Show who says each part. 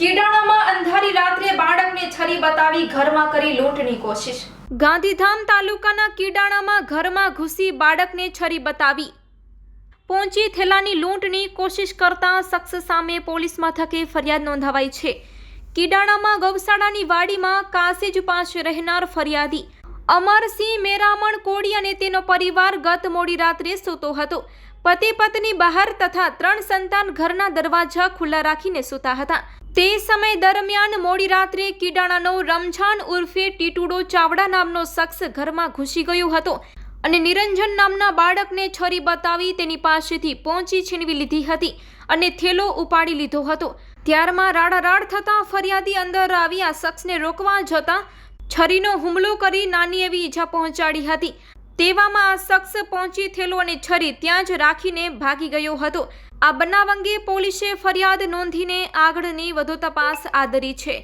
Speaker 1: કીડાણામાં અંધારી રાત્રે બાળકને છરી બતાવી ઘરમાં કરી લૂંટની કોશિશ. ગાંધીધામ તાલુકાના કીડાણામાં ઘરમાં ઘૂસી બાળકને છરી બતાવી પહોંચી થેલાની લૂંટની કોશિશ કરતા શખ્સ સામે પોલીસ મથકે ફરિયાદ નોંધાવાઈ છે. કીડાણામાં ગૌશાળાની વાડીમાં કાસેજ પાસે રહેનાર ફરિયાદી અમરસિંહ મેરામણ કોડી અને તેનો પરિવાર ગત મોડી રાત્રે સૂતો હતો. પતિ પત્ની બહાર તથા ત્રણ સંતાન ઘરના દરવાજા ખુલ્લા રાખીને સૂતા હતા. તે સમય દરમિયાન મોડી રાત્રે કીડાણાનો રમઝાન ઉર્ફે ટીટુડો ચાવડા નામનો શખ્સ ઘરમાં ઘૂસી ગયો હતો અને નિરંજન નામના બાળકને છરી બતાવી તેની પાસેથી પહોંચી છીનવી લીધી હતી અને થેલો ઉપાડી લીધો હતો. ત્યારમાં રાડારાડ થતાં ફરિયાદી અંદર આવી આ શખ્સને રોકવા જતાં છરીનો હુમલો કરી નાની એવી ઈજા પહોંચાડી હતી. તેવામાં આ શખ્સ પહોંચી થયેલો અને છરી ત્યાં જ રાખીને ભાગી ગયો હતો. આ બનાવ અંગે પોલીસે ફરિયાદ નોંધીને આગળની વધુ તપાસ આદરી છે.